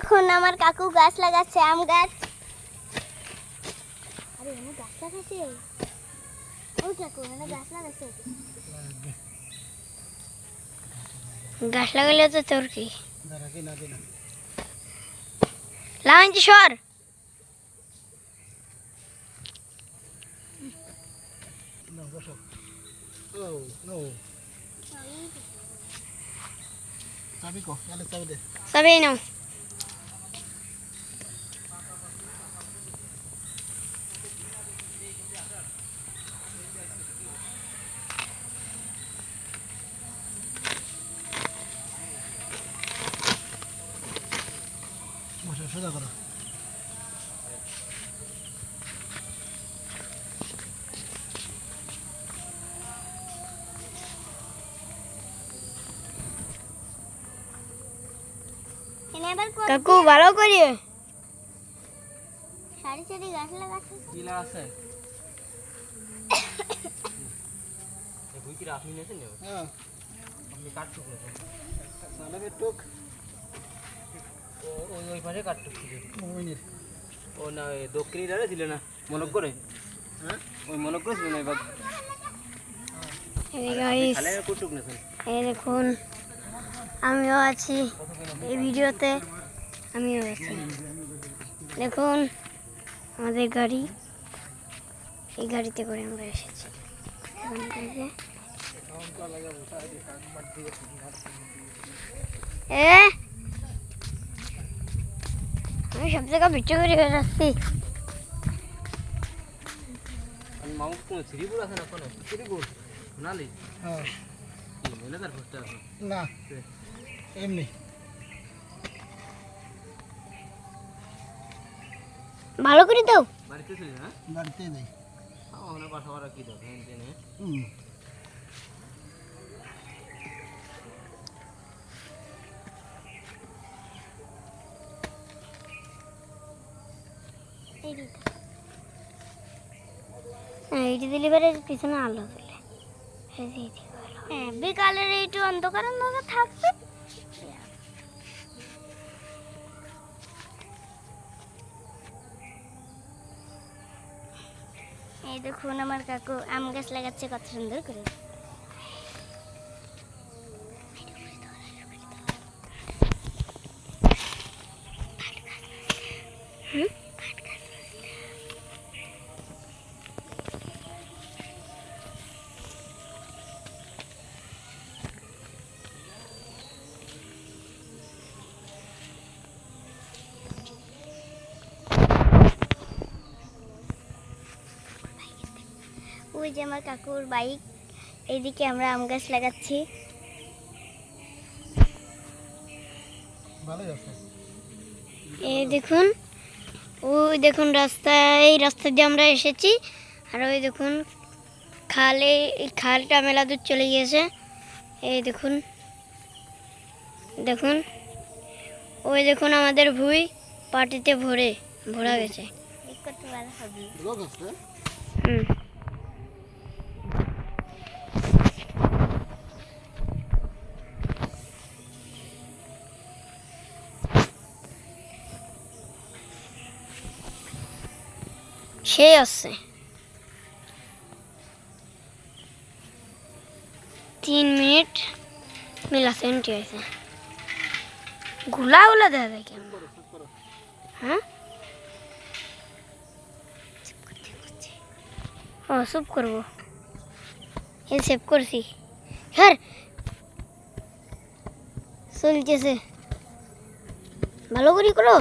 এখন আমার কাকু গাছ লাগাচ্ছে আম গাছ। আরে এনে গাছ লাগাচ্ছে ওই কাকু এনে গাছ লাগাচ্ছে গাছ লাগালে তো তোর কি? লাগাইছি সর। চাবি কো তাহলে চাবি দে। সবাই নাও। বসে সোজা করো কাকু ভালো করি সারি সারি গাছ লাগাচ্ছে জিলা আছে এই বই কি আপনি নিয়েছেন না হ্যাঁ আপনি কাটটুক নিয়েছেন সালামে টুক ও ওই ওই পাশে কাটটুক ছিল। ও না ওই দক্ষিণী ডালে ছিল না মনে করে হ্যাঁ? ওই মনে করেছিল না এবার। এই দেখুন আমিও আছি। এই ভিডিওতে আমিও আছি। দেখুন আমাদের গাড়ি এই গাড়িতে করে আমরা এসেছি। এখান থেকে এ? আমি সব জায়গায় বিচ্ছু করে যাচ্ছি মামু কোনো শ্রীপুর আছে না কোনো শ্রীপুর নালি হ্যাঁ কি মনে আছে না এমনি ভালো করে দাও বাড়িতে ছিল না বাড়িতে নেই আমার বাসা বাড়া কি দাও হ্যাঁ হুম এইটি দিলে এবারে পিছনে আলো দিলে হ্যাঁ বিকালের এইটু অন্ধকার অন্ধকার থাকবে। এই দেখুন আমার কাকু আম গাছ লাগাচ্ছে কত সুন্দর করে। ওই যে আমার কাকুর বাইক এইদিকে আমরা আম গাছ লাগাচ্ছি। এই দেখুন ওই দেখুন রাস্তায় এই রাস্তা দিয়ে আমরা এসেছি। আর ওই দেখুন খালে এই খালটা মেলা দূর চলে গিয়েছে। এই দেখুন দেখুন ওই দেখুন আমাদের ভুই পাটিতে ভরে ভরা গেছে। হুম। সেই আছে তিন মিনিট মিলা সেন্টি আছে গুলা গুলা দেওয়া যায় কেমন হ্যাঁ ও সুপ করব এই সেভ করছি হ্যাঁ চলতেছে ভালো করে করো